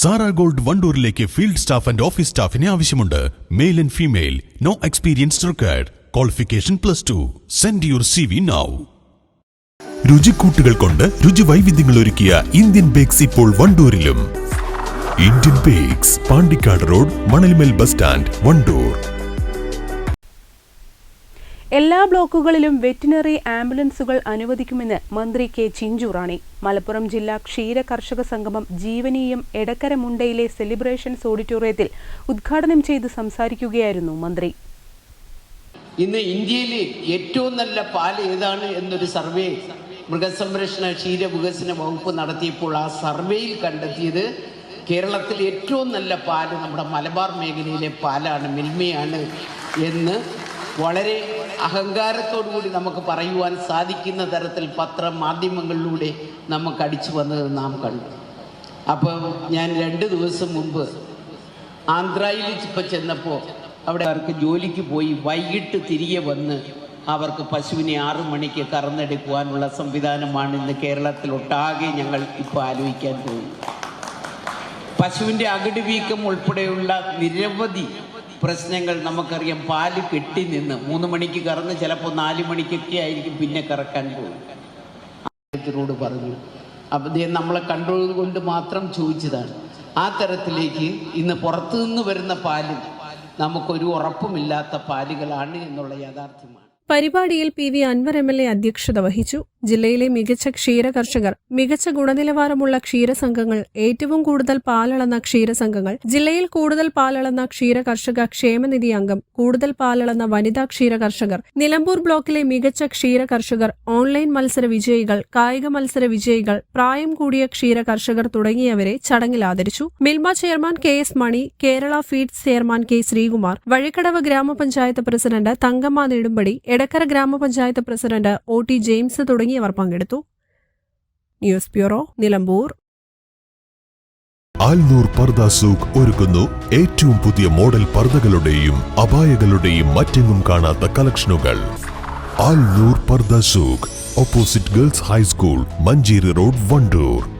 Sara gold വണ്ടൂരിലേക്ക് field staff and office സ്റ്റാഫിനെ ആവശ്യമുണ്ട്. Male and female. No experience required. Qualification plus two. Send your C V now രുചിക്കൂട്ടുകൾ കൊണ്ട് രുചി വൈവിധ്യങ്ങൾ ഒരുക്കിയ ഇന്ത്യൻ ബേക്സ് ഇപ്പോൾ വണ്ടൂരിലും. Indian bakes Pandikkad road Manalmel bus stand Wandoor. എല്ലാ ബ്ലോക്കുകളിലും വെറ്റിനറി ആംബുലൻസുകൾ അനുവദിക്കുമെന്ന് മന്ത്രി കെ ചിഞ്ചു റാണി. മലപ്പുറം ജില്ലാ ക്ഷീര കർഷക സംഗമം ജീവനീയം എടക്കര മുണ്ടയിലെ സെലിബ്രേഷൻസ് ഓഡിറ്റോറിയത്തിൽ ഉദ്ഘാടനം ചെയ്ത് സംസാരിക്കുകയായിരുന്നു മന്ത്രി. ഇന്ന് ഇന്ത്യയിലെ ഏറ്റവും നല്ല പാൽ ഏതാണ് എന്നൊരു സർവേ മൃഗസംരക്ഷണ ക്ഷീര വികസന വകുപ്പ് നടത്തിയപ്പോൾ ആ സർവേയിൽ കണ്ടെത്തിയത് കേരളത്തിൽ ഏറ്റവും നല്ല പാൽ നമ്മുടെ മലബാർ മേഖലയിലെ പാലാണ് മിൽമയാണ് എന്ന് വളരെ അഹങ്കാരത്തോടുകൂടി നമുക്ക് പറയുവാൻ സാധിക്കുന്ന തരത്തിൽ പത്ര മാധ്യമങ്ങളിലൂടെ നമുക്ക് അടിച്ചു വന്നത് നാം കണ്ടു. അപ്പം ഞാൻ രണ്ട് ദിവസം മുമ്പ് ആന്ധ്രയിൽ ഇപ്പം ചെന്നപ്പോൾ അവിടെ അവർക്ക് ജോലിക്ക് പോയി വൈകിട്ട് തിരികെ വന്ന് അവർക്ക് പശുവിനെ ആറു മണിക്ക് കറന്നെടുക്കുവാനുള്ള സംവിധാനമാണ് ഇന്ന് കേരളത്തിലൊട്ടാകെ ഞങ്ങൾ ഇപ്പോൾ ആലോചിക്കാൻ പോകുന്നത്. പശുവിന്റെ അകിട് വീക്കം ഉൾപ്പെടെയുള്ള നിരവധി പ്രശ്നങ്ങൾ നമുക്കറിയാം. പാൽ കെട്ടി നിന്ന് മൂന്ന് മണിക്ക് കറന്ന് ചിലപ്പോൾ നാല് മണിക്കൊക്കെ ആയിരിക്കും പിന്നെ കറക്കാൻ പോകും. പറഞ്ഞു അപ്പം അദ്ദേഹം നമ്മളെ കണ്ടത് കൊണ്ട് മാത്രം ചോദിച്ചതാണ്. ആ തരത്തിലേക്ക് ഇന്ന് പുറത്തു നിന്ന് വരുന്ന പാൽ നമുക്കൊരു ഉറപ്പുമില്ലാത്ത പാലുകളാണ് എന്നുള്ള യാഥാർത്ഥ്യമാണ്. പരിപാടിയിൽ P V Anvar M L A അധ്യക്ഷത വഹിച്ചു. ജില്ലയിലെ മികച്ച ക്ഷീര കർഷകർ മികച്ച ഗുണനിലവാരമുള്ള ക്ഷീരസംഘങ്ങൾ ഏറ്റവും കൂടുതൽ പാലളന്ന ക്ഷീരസംഘങ്ങൾ ജില്ലയിൽ കൂടുതൽ പാലളന്ന ക്ഷീര കർഷക ക്ഷേമനിധി അംഗം കൂടുതൽ പാലളന്ന വനിതാ ക്ഷീര കർഷകർ നിലമ്പൂർ ബ്ലോക്കിലെ മികച്ച ക്ഷീര കർഷകർ ഓൺലൈൻ മത്സര വിജയികൾ കായിക മത്സര വിജയികൾ പ്രായം കൂടിയ ക്ഷീര കർഷകർ തുടങ്ങിയവരെ ചടങ്ങിൽ ആദരിച്ചു. Milma chairman K S Mani Kerala feeds chairman K Sreekumar Vazhikkadavu ഗ്രാമപഞ്ചായത്ത് പ്രസിഡന്റ് തങ്കമ്മ നെടുമ്പടി എടക്കര ഗ്രാമപഞ്ചായത്ത് പ്രസിഡന്റ് ഒ ടി ജെയിംസ് തുടങ്ങിയവർ പങ്കെടുത്തു. News bureau Nilambur. Alnoor പർദ Souq ഒരുക്കുന്നു. ഏറ്റവും പുതിയ മോഡൽ പർദകളുടെയും അപായകളുടെയും മറ്റെങ്ങും കാണാത്ത കളക്ഷനുകൾ. Alnoor Purdah Souq. Opposite girls high school Manjeri road Wandoor.